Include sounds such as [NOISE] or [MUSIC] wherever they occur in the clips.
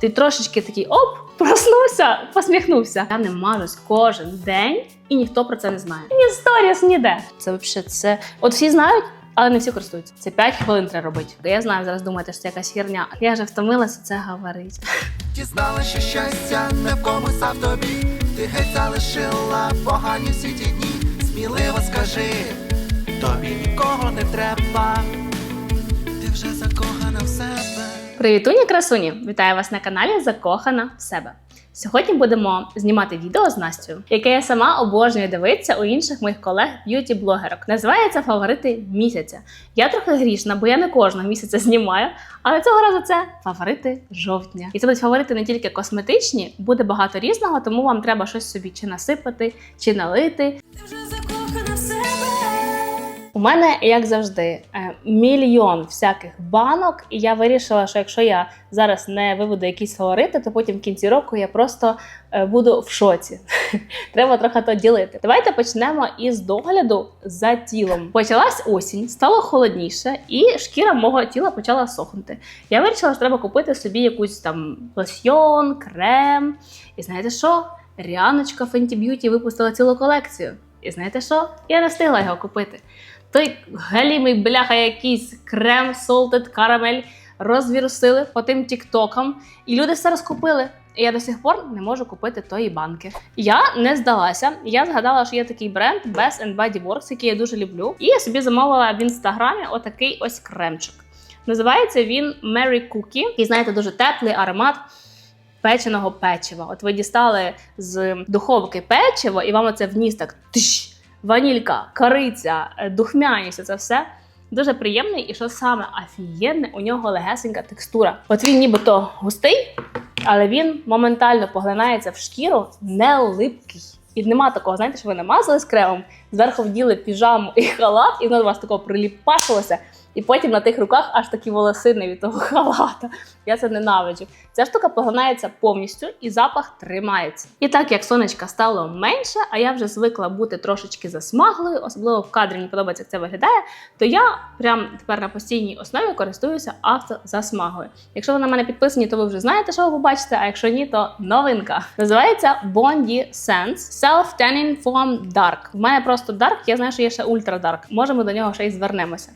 Ти трошечки такий оп, [LAUGHS] проснувся, посміхнувся. Я не мажусь кожен день, і ніхто про це не знає. Ні сторіс, ніде. Це взагалі це. От всі знають. Але не всі користуються. Це 5 хвилин треба робити. Я знаю, зараз думаєте, що це якась херня. Я вже втомилася це говорити. Дізнала, що щастя не в комусь, а в тобі. Ти геть залишила погані всі ті дні. Сміливо скажи, тобі нікого не треба. Ти вже закохана. Привітуні, красуні! Вітаю вас на каналі Закохана в себе. Сьогодні будемо знімати відео з Настю, яке я сама обожнюю дивитися у інших моїх колег б'юті-блогерок. Називається Фаворити місяця. Я трохи грішна, бо я не кожного місяця знімаю, але цього разу це фаворити жовтня. І це будуть фаворити не тільки косметичні, буде багато різного, тому вам треба щось собі чи насипати, чи налити. Ти вже закохана в себе. У мене, як завжди, е, мільйон всяких банок, і я вирішила, що якщо я зараз не виведу якісь фаворити, то потім в кінці року я просто е, буду в шоці. [LAUGHS] Треба трохи то ділити. Давайте почнемо із догляду за тілом. Почалась осінь, стало холодніше, і шкіра мого тіла почала сохнути. Я вирішила, що треба купити собі якусь там лосьйон, крем. І знаєте що? Ріаночка Fenty Beauty випустила цілу колекцію. І знаєте що? Я не встигла його купити. Той галімий бляха якийсь крем Salted Caramel розвірусили по тим тіктокам, і люди все розкупили. І я до сих пор не можу купити тої банки. Я не здалася. Я згадала, що є такий бренд Best and Body Works, який я дуже люблю. І я собі замовила в інстаграмі отакий ось кремчик. Називається він Mary Cookie. І знаєте, дуже теплий аромат печеного печива. От ви дістали з духовки печиво, і вам оце вніс так тиш, ванілька, кориця, е, духмяність, це все. Дуже приємний, і що саме офігенне, у нього легесенька текстура. От він нібито густий, але він моментально поглинається в шкіру, не липкий. І нема такого, знаєте, що ви намазали з кремом, зверху вділи піжаму і халат, і воно до вас такого приліпашилося. І потім на тих руках аж такі волосини від того [LAUGHS] халата. Я це ненавиджу. Ця штука поглинається повністю і запах тримається. І так як сонечка стало менше, а я вже звикла бути трошечки засмаглою, особливо в кадрі мені подобається, як це виглядає, то я прям тепер на постійній основі користуюся автозасмагою. Якщо ви на мене підписані, то ви вже знаєте, що ви побачите, а якщо ні, то новинка. Називається Bondi Sense Self Tanning Foam Dark. В мене просто Dark, я знаю, що є ще Ultra Dark. Може, ми до нього ще й звернемося.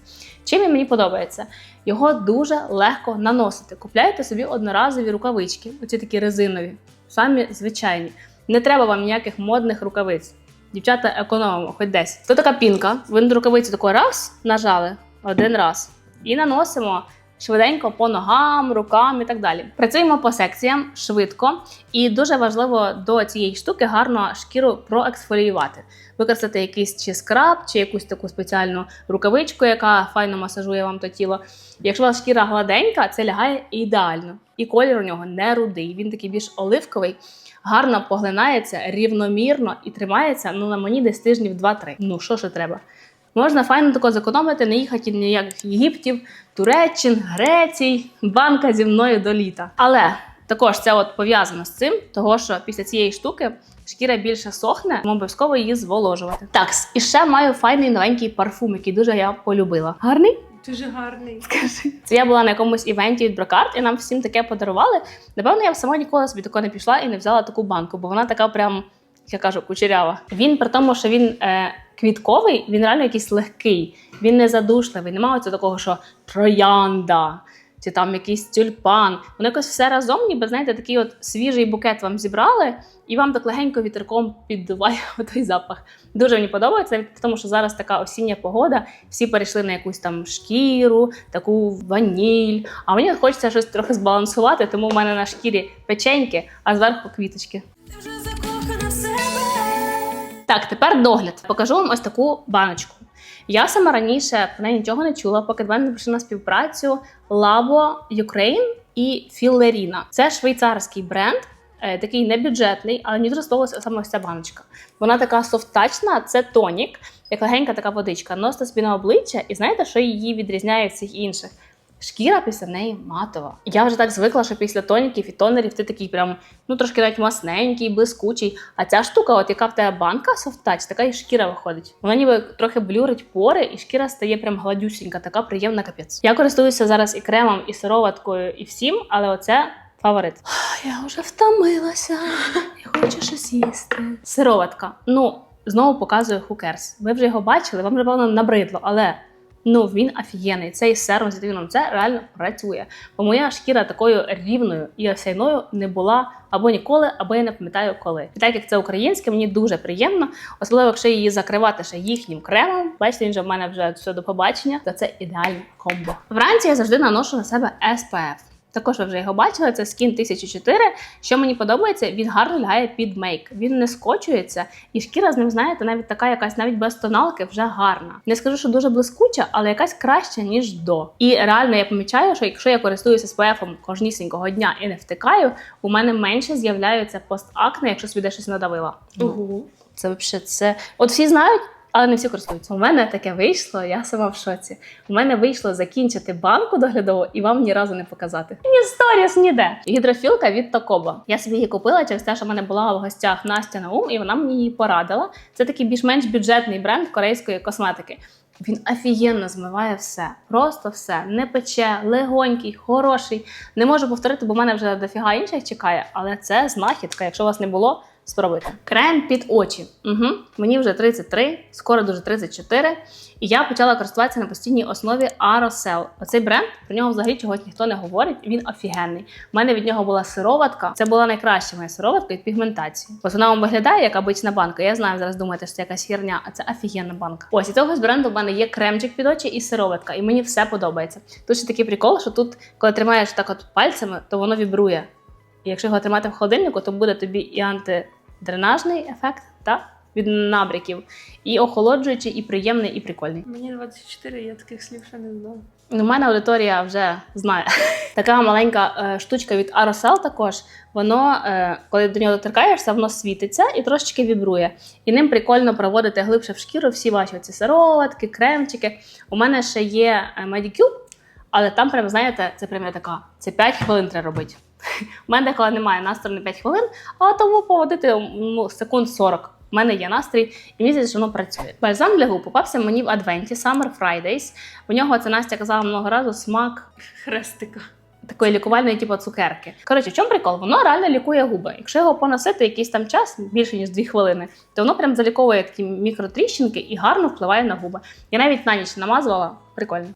Чим він мені подобається? Його дуже легко наносити. Купляйте собі одноразові рукавички, оці такі резинові, самі звичайні. Не треба вам ніяких модних рукавиць. Дівчата економимо, хоч десь. Це така пінка. Ви на рукавиці тако раз нажали один раз і наносимо. Швиденько по ногам, рукам і так далі. Працюємо по секціям швидко, і дуже важливо до цієї штуки гарно шкіру проексфоліювати. Використати якийсь чи скраб, чи якусь таку спеціальну рукавичку, яка файно масажує вам то тіло. Якщо у вас шкіра гладенька, це лягає ідеально. І колір у нього не рудий, він такий більш оливковий, гарно поглинається рівномірно і тримається ну на мені десь тижнів 2-3. Ну що ж треба? Можна файно тако зекономити, не їхати ніяких Єгиптів, Туреччин, Грецій, банка зі мною до літа. Але також це от пов'язано з цим, того що після цієї штуки шкіра більше сохне, тому обов'язково її зволожувати. Так, і ще маю файний новенький парфум, який дуже я полюбила. Гарний? Дуже гарний. Скажи. Це я була на якомусь івенті від Брокарт, і нам всім таке подарували. Напевно, я б сама ніколи собі тако не пішла і не взяла таку банку, бо вона така прям, я кажу, кучерява. Він при тому, що він е, квітковий, він реально якийсь легкий, він не задушливий. Немає цього такого, що троянда. Чи там якийсь тюльпан. Воно якось все разом, ніби знаєте, такий от свіжий букет вам зібрали, і вам так легенько вітерком піддуває [LAUGHS] той запах. Дуже мені подобається, тому що зараз така осіння погода, всі перейшли на якусь там шкіру, таку ваніль. А мені хочеться щось трохи збалансувати, тому в мене на шкірі печеньки, а зверху квіточки. Ти вже. Так, тепер догляд. Покажу вам ось таку баночку. Я сама раніше про неї нічого не чула, поки до мене не прийшли на співпрацю Labo Ukraine і Філеріна. Це швейцарський бренд, е, такий небюджетний, але мені дуже сподобалася саме ось ця баночка. Вона така софтачна, це тонік, як легенька така водичка. Носите собі на обличчя, і знаєте, що її відрізняє від всіх інших? Шкіра після неї матова. Я вже так звикла, що після тоніків і тонерів ти такий прям ну трошки навіть масненький, блискучий. А ця штука, от яка в тебе банка софтач, така і шкіра виходить. Вона ніби трохи блюрить пори, і шкіра стає прям гладюсінька, така приємна капець. Я користуюся зараз і кремом, і сироваткою, і всім, але оце Фаворит. Я вже втомилася. Я хочу щось їсти. Сироватка. Ну, знову показую cares. Ви вже його бачили, вам вже певно набридло, але ну він офігенний. Цей серум з вітаміном С реально працює. Бо моя шкіра такою рівною і осяйною не була або ніколи, або я не пам'ятаю коли. І так як це українське, мені дуже приємно, особливо якщо її закривати ще їхнім кремом. Бачите, він же в мене вже все до побачення, то це ідеальне комбо. Вранці я завжди наношу на себе SPF. Також ви вже його бачили, це скін 1004. Що мені подобається, він гарно лягає під мейк. Він не скочується, і шкіра з ним, знаєте, навіть така якась, навіть без тоналки, вже гарна. Не скажу, що дуже блискуча, але якась краща, ніж до. І реально я помічаю, що якщо я користуюся SPF кожнісінького дня і не втикаю, у мене менше з'являються постакне, якщо собі де щось надавила. Угу. Це взагалі це. От всі знають, але не всі користуються. У мене таке вийшло, я сама в шоці. У мене вийшло закінчити банку доглядову і вам ні разу не показати. Ні сторіс, ніде. Гідрофілка від Токоба. Я собі її купила через те, що в мене була в гостях Настя Наум, і вона мені її порадила. Це такий більш-менш бюджетний бренд корейської косметики. Він офігенно змиває все, просто все. Не пече, легонький, хороший. Не можу повторити, бо в мене вже дофіга інших чекає, але це знахідка. Якщо у вас не було, спробуйте. Крем під очі. Угу. Мені вже 33, скоро дуже 34. І я почала користуватися на постійній основі Aerosol. Оцей бренд про нього взагалі чогось ніхто не говорить. Він офігенний. У мене від нього була сироватка. Це була найкраща моя сироватка від пігментації. Ось вона вам виглядає як обична банка. Я знаю, зараз думаєте, що це якась херня, а це офігенна банка. Ось і цього з бренду в мене є кремчик під очі і сироватка, і мені все подобається. Тут ще такий прикол, що тут, коли тримаєш так от пальцями, то воно вібрує. І якщо його тримати в холодильнику, то буде тобі і антидренажний ефект, та? Від набряків, і охолоджуючий, і приємний, і прикольний. Мені 24, я таких слів ще не знала. У мене аудиторія вже знає. [LAUGHS] Така маленька е, штучка від Aerosol також. Воно, е, коли до нього доторкаєшся, воно світиться і трошечки вібрує. І ним прикольно проводити глибше в шкіру всі ваші ці сироватки, кремчики. У мене ще є е, Medicube, але там, прям, знаєте, це прям така. Це 5 хвилин треба робити. [LAUGHS] У мене деколи немає настрою на 5 хвилин, а тому поводити ну, секунд 40. У мене є настрій, і мені здається, що воно працює. Бальзам для губ попався мені в адвенті Summer Fridays. У нього це Настя казала много разу смак Хрестика. такої лікувальної, типу цукерки. Коротше, в чому прикол? Воно реально лікує губи. Якщо його поносити якийсь там час, більше ніж 2 хвилини, то воно прям заліковує такі мікротріщинки і гарно впливає на губи. Я навіть на ніч намазувала. Прикольно.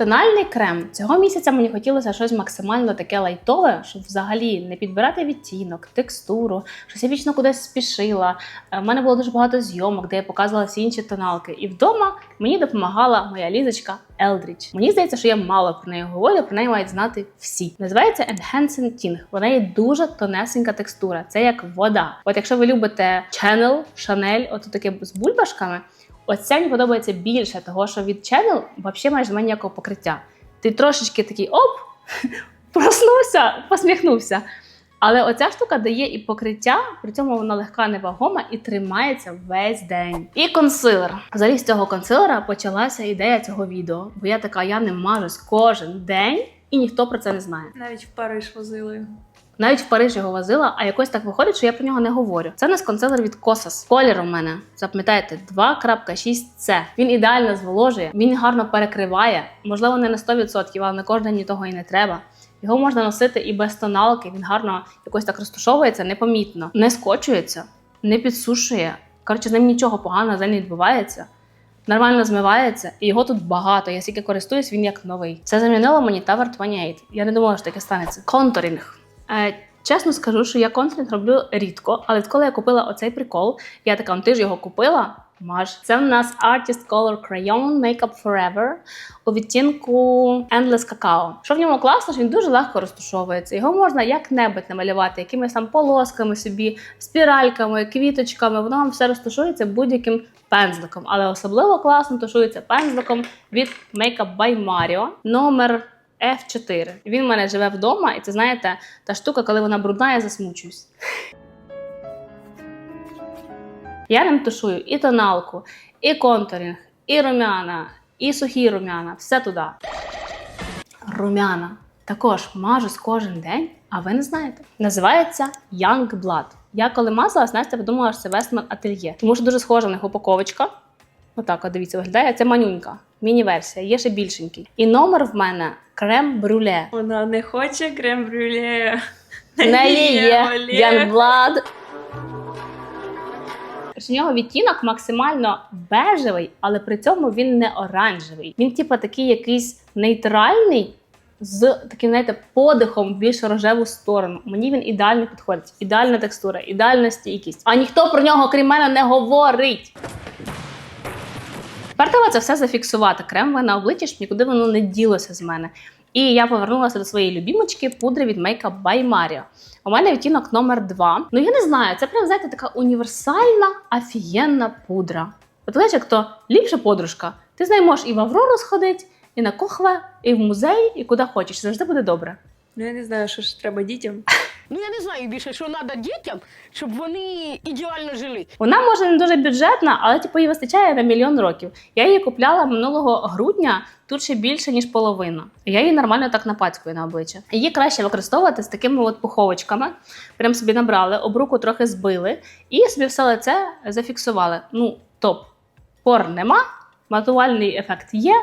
Тональний крем цього місяця мені хотілося щось максимально таке лайтове, щоб взагалі не підбирати відтінок, текстуру, щось я вічно кудись спішила. У мене було дуже багато зйомок, де я показувала всі інші тоналки. І вдома мені допомагала моя лізочка Eldridge. Мені здається, що я мало про неї говорю, про неї мають знати всі. Називається Enhancing Tint. Вона є дуже тонесенька текстура. Це як вода. От якщо ви любите Channel, Chanel, от таке з бульбашками. Ось це мені подобається більше, того що від Channel взагалі майже немає ніякого покриття. Ти трошечки такий оп, [LAUGHS] проснувся, посміхнувся. Але оця штука дає і покриття, при цьому вона легка, невагома і тримається весь день. І консилер. Взагалі з цього консилера почалася ідея цього відео, бо я така, я не мажусь кожен день, і ніхто про це не знає. Навіть в Париж возили. Навіть в Париж його возила, а якось так виходить, що я про нього не говорю. Це у нас від Kosas. Колір у мене, запам'ятайте, 2.6C. Він ідеально зволожує, він гарно перекриває. Можливо, не на 100%, але на кожен того і не треба. Його можна носити і без тоналки. Він гарно якось так розташовується, непомітно, не скочується, не підсушує. Коротше, з ним нічого поганого за не відбувається. Нормально змивається, і його тут багато. Я стільки користуюсь, він як новий. Це замінило мені Tower 28. Я не думала, що таке станеться. Контурінг. Е, чесно скажу, що я контурінг роблю рідко, але коли я купила оцей прикол, я така, «Ну, ти ж його купила. Маш. Це в нас Artist Color Crayon Makeup Forever у відтінку Endless Cacao. Що в ньому класно, що він дуже легко розташовується. Його можна як-небудь намалювати, якимись там полосками собі, спіральками, квіточками. Воно вам все розташується будь-яким пензликом. Але особливо класно тушується пензликом від Makeup by Mario номер F4. Він в мене живе вдома, і це знаєте, та штука, коли вона брудна, я засмучуюсь. Я ним тушую і тоналку, і контурінг, і румяна, і сухі румяна, все туди. Румяна. Також мажусь кожен день, а ви не знаєте. Називається Young Blood. Я коли мазалась, Настя подумала, що це Westman Atelier, тому що дуже схожа на них упаковочка. Отак, от дивіться, виглядає. Це манюнька, міні-версія, є ще більшенький. І номер в мене крем брюле. Вона не хоче крем-брюле. В неї є. Youngblood. У нього відтінок максимально бежевий, але при цьому він не оранжевий. Він, типа, такий якийсь нейтральний з таким, знаєте, подихом в більш рожеву сторону. Мені він ідеально підходить. Ідеальна текстура, ідеальна стійкість. А ніхто про нього, крім мене, не говорить. Треба це все зафіксувати. Кремове на обличчі, щоб нікуди воно не ділося з мене. І я повернулася до своєї любімочки пудри від Makeup by Mario. У мене відтінок номер 2. Ну я не знаю, це прям знаєте така універсальна, офігенна пудра. От знаєш, як то ліпша подружка. Ти з нею можеш і в Аврору сходити, і на кохве, і в музей, і куди хочеш. Завжди буде добре. Ну я не знаю, що ж треба дітям. [LAUGHS] Ну я не знаю більше, що треба дітям, щоб вони ідеально жили. Вона може не дуже бюджетна, але типу їй вистачає на мільйон років. Я її купляла минулого грудня тут ще більше ніж половина. Я її нормально так напацькую на обличчя. Її краще використовувати з такими от пуховочками. Прям собі набрали, обруку трохи збили і собі все лице зафіксували. Ну, топ. Пор нема, матувальний ефект є.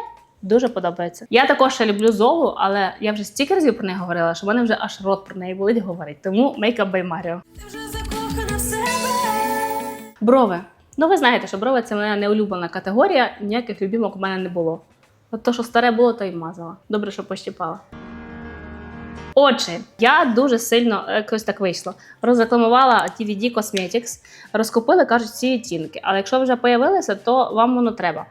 Дуже подобається. Я також ще люблю золу, але я вже стільки разів про неї говорила, що в мене вже аж рот про неї болить говорить. Тому Makeup by Mario. Брови. Ну, ви знаєте, що брови це моя неулюблена категорія, ніяких любімок у мене не було. От то, що старе було, то й мазала. Добре, що пощіпала. Очі. Я дуже сильно е, якось так вийшло. Розрекламувала TVD Cosmetics, розкупили, кажуть, ці відтінки. Але якщо вже появилися, то вам воно треба.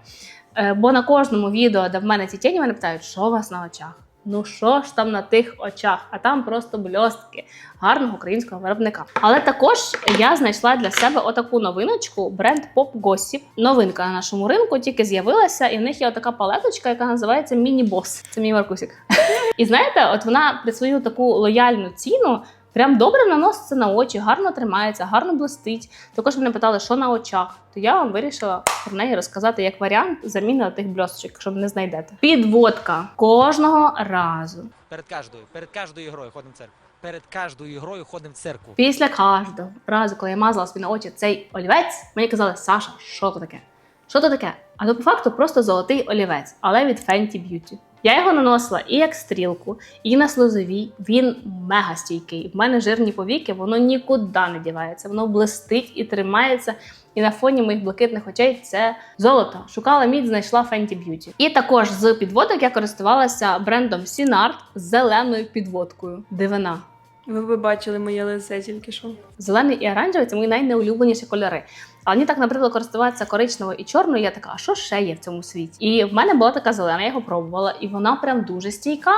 Е, Бо на кожному відео, де в мене ці тіні, мене питають, що у вас на очах? Ну що ж там на тих очах? А там просто бльостки гарного українського виробника. Але також я знайшла для себе отаку новиночку бренд Pop Gossip. Новинка на нашому ринку тільки з'явилася, і в них є отака палеточка, яка називається Міні Бос. Це мій Маркусик. [LAUGHS] І знаєте, от вона при свою таку лояльну ціну. Прям добре наноситься на очі, гарно тримається, гарно блистить. Також мене питали, що на очах. То я вам вирішила про неї розказати як варіант заміни тих бльосточок, якщо ви не знайдете. Підводка кожного разу. Перед кожною, перед кожною грою ходимо в церкву. Перед кожною грою ходимо в церкву. Після кожного разу, коли я мазала собі на очі цей олівець, мені казали, Саша, що то таке? Що то таке? А то по факту просто золотий олівець, але від Fenty Beauty. Я його наносила і як стрілку, і на слозовій. Він мега стійкий. В мене жирні повіки, воно нікуди не дівається. Воно блистить і тримається. І на фоні моїх блакитних очей це золото. Шукала мідь, знайшла Fenty Beauty. І також з підводок я користувалася брендом Sinart з зеленою підводкою. Дивина. Ви б бачили моє лице тільки що. Зелений і оранжевий це мої найнеулюбленіші кольори. Але мені так, наприклад, користуватися коричневою і чорною, я така, а що ще є в цьому світі? І в мене була така зелена, я його пробувала, і вона прям дуже стійка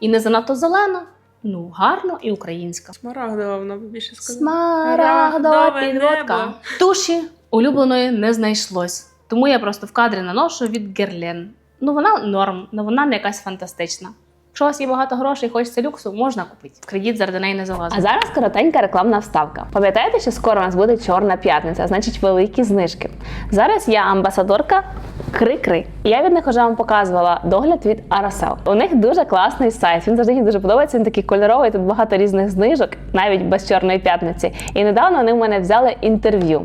і не занадто зелена. Ну, гарно і українська. Смарагдова вона б більше сказала. Смарагдова підводка. Туші улюбленої не знайшлось. Тому я просто в кадрі наношу від Герлен. Ну вона норм, але вона не якась фантастична. Якщо у вас є багато грошей хочеться люксу, можна купити. Кредит заради неї не залазить. А зараз коротенька рекламна вставка. Пам'ятаєте, що скоро у нас буде чорна п'ятниця, значить великі знижки. Зараз я амбасадорка Кри-Кри. Я від них вже вам показувала догляд від Aracel. У них дуже класний сайт. Він завжди дуже подобається. Він такий кольоровий. Тут багато різних знижок, навіть без чорної п'ятниці. І недавно вони в мене взяли інтерв'ю.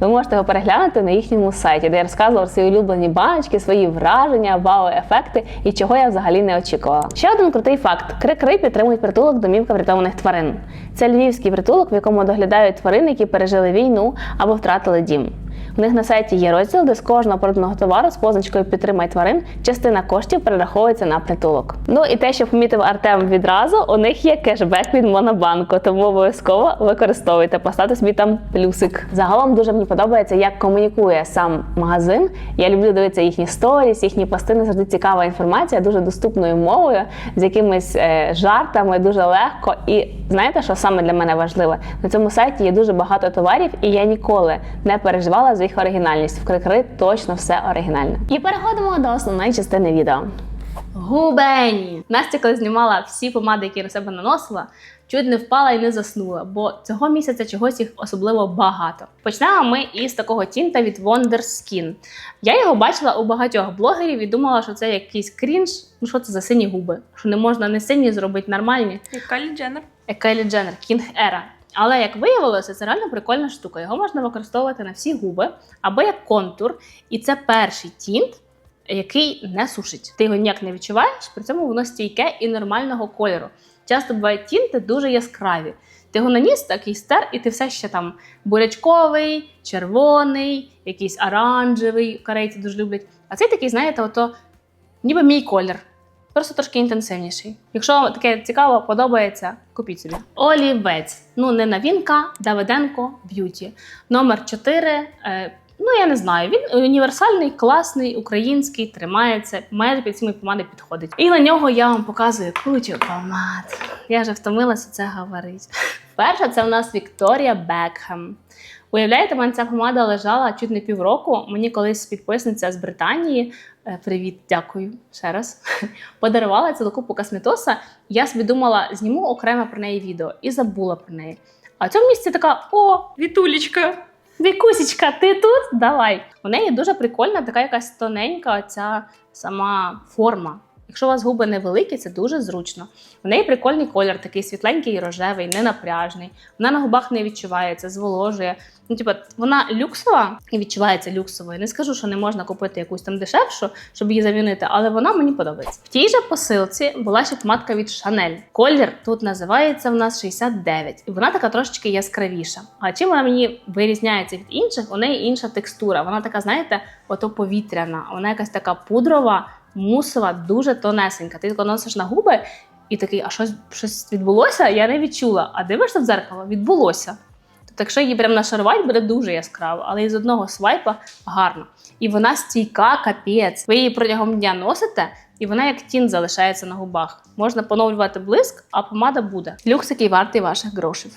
Ви можете його переглянути на їхньому сайті, де я розказувала свої улюблені баночки, свої враження, вау-ефекти і чого я взагалі не очікувала. Ще один крутий факт: Кри-Кри підтримують притулок домівка врятованих тварин. Це львівський притулок, в якому доглядають тварин, які пережили війну або втратили дім. У них на сайті є розділ, де з кожного проданого товару з позначкою Підтримай тварин частина коштів перераховується на притулок. Ну і те, що помітив Артем відразу, у них є кешбек від Монобанку, тому обов'язково використовуйте, поставте собі там плюсик. Загалом дуже мені подобається, як комунікує сам магазин. Я люблю дивитися їхні сторіс, їхні пости, завжди цікава інформація, дуже доступною мовою, з якимись е, жартами, дуже легко. І знаєте, що саме для мене важливе? На цьому сайті є дуже багато товарів, і я ніколи не переживала за їх оригінальність. В Крикри точно все оригінальне. І переходимо до основної частини відео. Губені. Настя, коли знімала всі помади, які на себе наносила, чуть не впала і не заснула, бо цього місяця чогось їх особливо багато. Почнемо ми із такого тінта від Wonder Skin. Я його бачила у багатьох блогерів і думала, що це якийсь крінж. Ну що це за сині губи? Що не можна не сині зробити нормальні? Як Кайлі Дженнер. як Кайлі Дженнер, Кінг Ера. Але як виявилося, це реально прикольна штука. Його можна використовувати на всі губи або як контур. І це перший тінт, який не сушить. Ти його ніяк не відчуваєш, при цьому воно стійке і нормального кольору. Часто бувають тінти дуже яскраві. Ти його наніс, такий стер, і ти все ще там бурячковий, червоний, якийсь оранжевий, корейці дуже люблять. А цей такий, знаєте, ото ніби мій колір. Просто трошки інтенсивніший. Якщо вам таке цікаво, подобається, купіть собі. Олівець. Ну, не новинка, Давиденко Б'юті. Номер 4. Е, ну, я не знаю. Він універсальний, класний, український, тримається, майже під всіми помади підходить. І на нього я вам показую кучу помад. Я вже втомилася це говорити. Перша це в нас Вікторія Бекхем. Уявляєте, мене ця помада лежала чуть не півроку. Мені колись підписниця з Британії. Е, Привіт, дякую ще раз. [LAUGHS] Подарувала цілу купу косметоса. Я собі думала, зніму окремо про неї відео і забула про неї. А в цьому місці така: о, Вітулечка. Вікусічка, ти тут? Давай. У неї дуже прикольна, така якась тоненька ця сама форма. Якщо у вас губи невеликі, це дуже зручно. У неї прикольний колір, такий світленький і рожевий, ненапряжний. Вона на губах не відчувається, зволожує. Ну, типа, вона люксова і відчувається люксовою. Не скажу, що не можна купити якусь там дешевшу, щоб її замінити, але вона мені подобається. В тій же посилці була ще помадка від Chanel. Колір тут називається в нас 69, і вона така трошечки яскравіша. А чим вона мені вирізняється від інших? У неї інша текстура. Вона така, знаєте, ото повітряна. Вона якась така пудрова, мусова, дуже тонесенька. Ти тако носиш на губи і такий, а щось, щось відбулося? Я не відчула. А дивишся в дзеркало? Відбулося. Тобто, якщо її прям нашарувати, буде дуже яскраво, але із одного свайпа гарно. І вона стійка, капець. Ви її протягом дня носите, і вона як тін залишається на губах. Можна поновлювати блиск, а помада буде. Люкс, який вартий ваших грошей.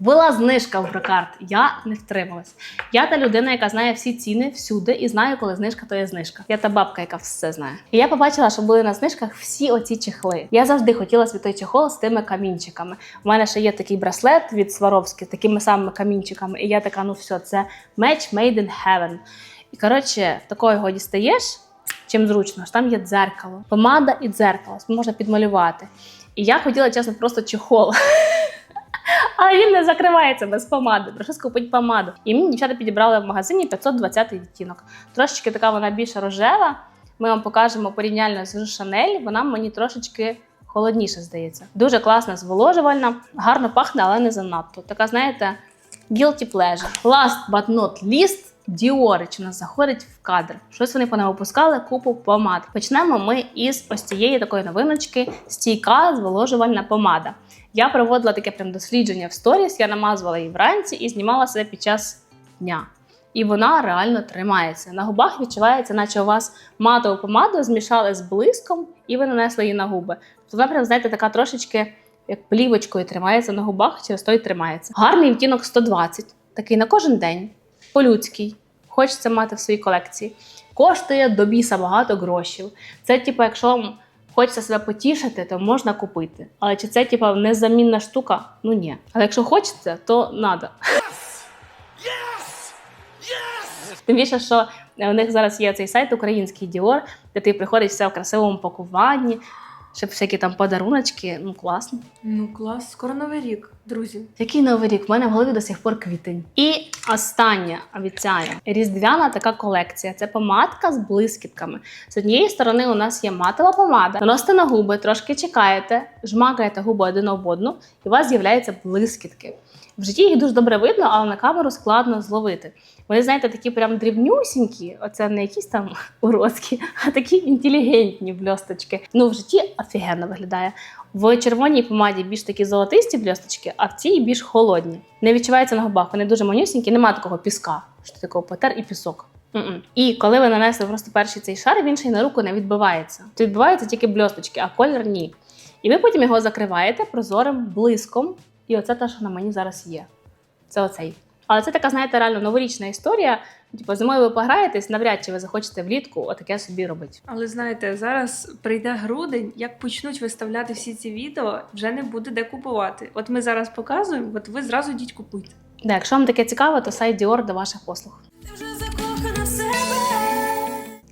Була знижка в Брокарт. Я не втрималась. Я та людина, яка знає всі ціни всюди і знаю, коли знижка, то є знижка. Я та бабка, яка все знає. І я побачила, що були на знижках всі оці чехли. Я завжди хотіла той чехол з тими камінчиками. У мене ще є такий браслет від Сваровські з такими самими камінчиками. І я така, ну все, це меч made in heaven. І коротше, такого його дістаєш. Чим зручно, там є дзеркало, помада і дзеркало, можна підмалювати. І я хотіла, чесно, просто чехол. [LAUGHS] Але він не закривається без помади. Прийшлось купити помаду. І мені дівчата підібрали в магазині 520 відтінок. Трошечки така вона більш рожева. Ми вам покажемо порівняльно з Шанель. Вона мені трошечки холодніше здається. Дуже класна, зволожувальна, гарно пахне, але не занадто. Така, знаєте, guilty pleasure. Last but not least, Діорич у нас заходить в кадр. Щось вони понавипускали купу помад. Почнемо ми із ось цієї такої новиночки стійка зволожувальна помада. Я проводила таке прям дослідження в сторіс, я намазувала її вранці і знімала себе під час дня. І вона реально тримається. На губах відчувається, наче у вас матову помаду змішали з блиском, і ви нанесли її на губи. Тобто вона прям, знаєте, така трошечки як плівочкою тримається на губах, через то й тримається. Гарний відтінок 120, такий на кожен день, по-людський. Хочеться мати в своїй колекції. Коштує до біса багато грошей. Це, типу, якщо вам хочеться себе потішити, то можна купити. Але чи це, типу, незамінна штука? Ну ні. Але якщо хочеться, то надо. Тим більше, що у них зараз є цей сайт український Dior, де ти приходиш все в красивому пакуванні, щоб всякі там подаруночки. Ну класно. Ну клас, скоро новий рік, друзі. Який новий рік? У мене в голові до сих пор квітень. І остання обіцяю різдвяна така колекція. Це помадка з блискітками. З однієї сторони у нас є матова помада. Наносите на губи, трошки чекаєте, жмакаєте губи один об одну, і у вас з'являються блискітки. В житті їх дуже добре видно, але на камеру складно зловити. Вони, знаєте, такі прям дрібнюсінькі, оце не якісь там [LAUGHS] уродські, а такі інтелігентні бльосточки. Ну, в житті офігенно виглядає. В червоній помаді більш такі золотисті бльосточки, а в цій більш холодні. Не відчувається на губах, вони дуже манюсінькі, немає такого піска, що такого потер і пісок. М-м. І коли ви нанесли просто перший цей шар, він ще й на руку не відбивається. Тут відбиваються тільки бльосточки, а колір ні. І ви потім його закриваєте прозорим блиском. І оце те, що на мені зараз є. Це оцей. Але це така, знаєте, реально новорічна історія. Типу, зимою ви пограєтесь, навряд чи ви захочете влітку отаке собі робити. Але знаєте, зараз прийде грудень, як почнуть виставляти всі ці відео, вже не буде де купувати. От ми зараз показуємо, от ви зразу йдіть купуйте. Да, якщо вам таке цікаво, то сайт Dior до ваших послуг. Ти вже закохана в себе.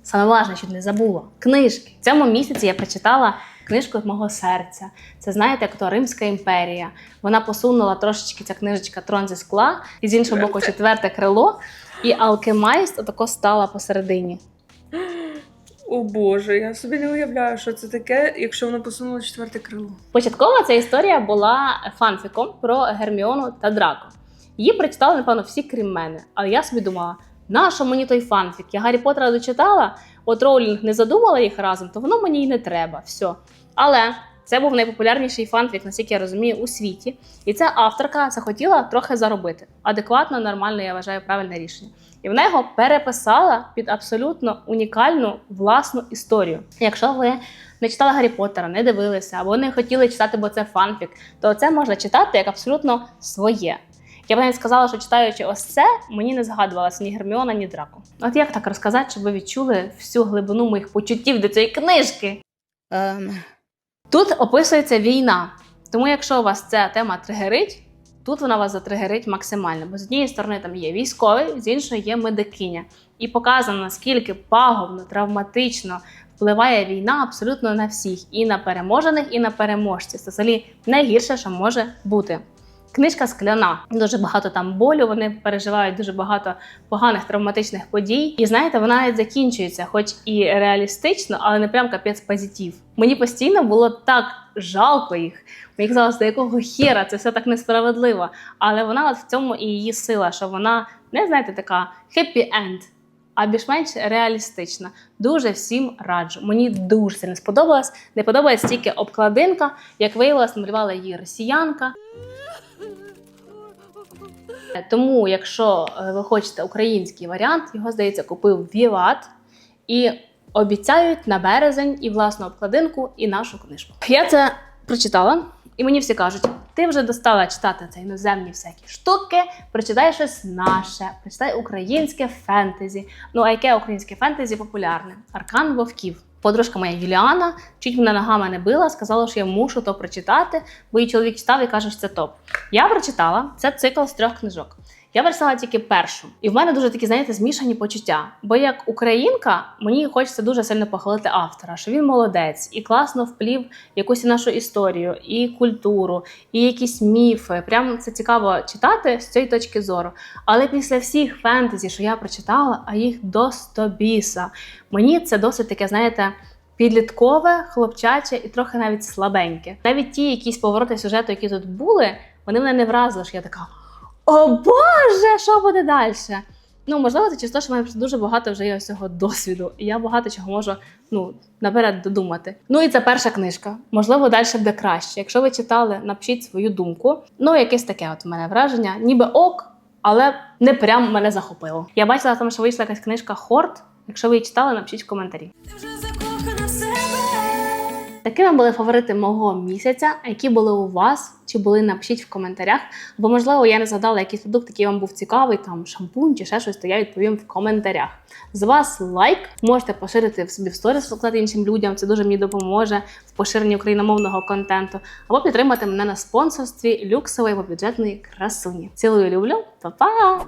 Саме важне, що не забула. Книжки. В цьому місяці я прочитала книжкою мого серця. Це знаєте, як то Римська імперія. Вона посунула трошечки ця книжечка трон зі скла, і з іншого боку, четверте крило. І алкемайст отако стала посередині. О Боже, я собі не уявляю, що це таке, якщо воно посунуло четверте крило. Початково ця історія була фанфіком про Герміону та Драко. Її прочитали, напевно, всі крім мене. Але я собі думала, нащо мені той фанфік? Я Гаррі Поттера дочитала, от Роулінг не задумала їх разом, то воно мені й не треба. Все. Але це був найпопулярніший фанфік, наскільки я розумію, у світі. І ця авторка захотіла трохи заробити. Адекватно, нормально, я вважаю, правильне рішення. І вона його переписала під абсолютно унікальну власну історію. Якщо ви не читали Гаррі Поттера, не дивилися, або не хотіли читати, бо це фанфік, то це можна читати як абсолютно своє. Я б навіть сказала, що читаючи ось це, мені не згадувалася ні Герміона, ні Драко. От як так розказати, щоб ви відчули всю глибину моїх почуттів до цієї книжки? Тут описується війна. Тому, якщо у вас ця тема тригерить, тут вона вас затригерить максимально. Бо з однієї сторони там є військовий, з іншої є медикиня. І показано, наскільки пагубно, травматично впливає війна абсолютно на всіх, і на переможених, і на переможців. Це взагалі найгірше, що може бути. Книжка скляна, дуже багато там болю. Вони переживають дуже багато поганих травматичних подій. І знаєте, вона навіть закінчується, хоч і реалістично, але не прям капець позитив. Мені постійно було так жалко їх. Мені казалось, до якого хера це все так несправедливо. Але вона от в цьому і її сила, що вона не знаєте, така happy end, а більш-менш реалістична. Дуже всім раджу. Мені дуже сильно сподобалось. Не подобається тільки обкладинка. Як виявилось, намалювала її росіянка. Тому, якщо е, ви хочете український варіант, його здається, купив Віват і обіцяють на березень і власну обкладинку, і нашу книжку. Я це прочитала, і мені всі кажуть: ти вже достала читати це іноземні всякі штуки, прочитай щось наше, прочитай українське фентезі. Ну а яке українське фентезі популярне? Аркан Вовків. Подружка моя Юліана чуть мене ногами не била, сказала, що я мушу то прочитати, бо її чоловік читав і каже, що це топ. Я прочитала це цикл з трьох книжок. Я прочитала тільки першу, і в мене дуже такі, знаєте, змішані почуття. Бо як українка, мені хочеться дуже сильно похвалити автора, що він молодець і класно вплів якусь нашу історію, і культуру, і якісь міфи. Прям це цікаво читати з цієї точки зору. Але після всіх фентезі, що я прочитала, а їх до стобіса, мені це досить таке, знаєте. Підліткове, хлопчаче і трохи навіть слабеньке. Навіть ті якісь повороти сюжету, які тут були, вони мене не вразили, що я така: О Боже, що буде далі? Ну, можливо, це через те, що в мене дуже багато вже є цього досвіду, і я багато чого можу ну, наперед додумати. Ну і це перша книжка. Можливо, далі буде краще. Якщо ви читали, напишіть свою думку. Ну, якесь таке от у мене враження, ніби ок, але не прям мене захопило. Я бачила там, що вийшла якась книжка Хорт. Якщо ви її читали, напишіть в коментарі. Такими були фаворити мого місяця. Які були у вас? Чи були напишіть в коментарях? Бо, можливо, я не згадала якийсь продукт, який вам був цікавий, там шампунь чи ще щось, то я відповім в коментарях. З вас лайк, можете поширити в собі в сторіс, показати іншим людям. Це дуже мені допоможе в поширенні україномовного контенту. Або підтримати мене на спонсорстві люксової або бюджетної красуні. Цілую, люблю, па-па!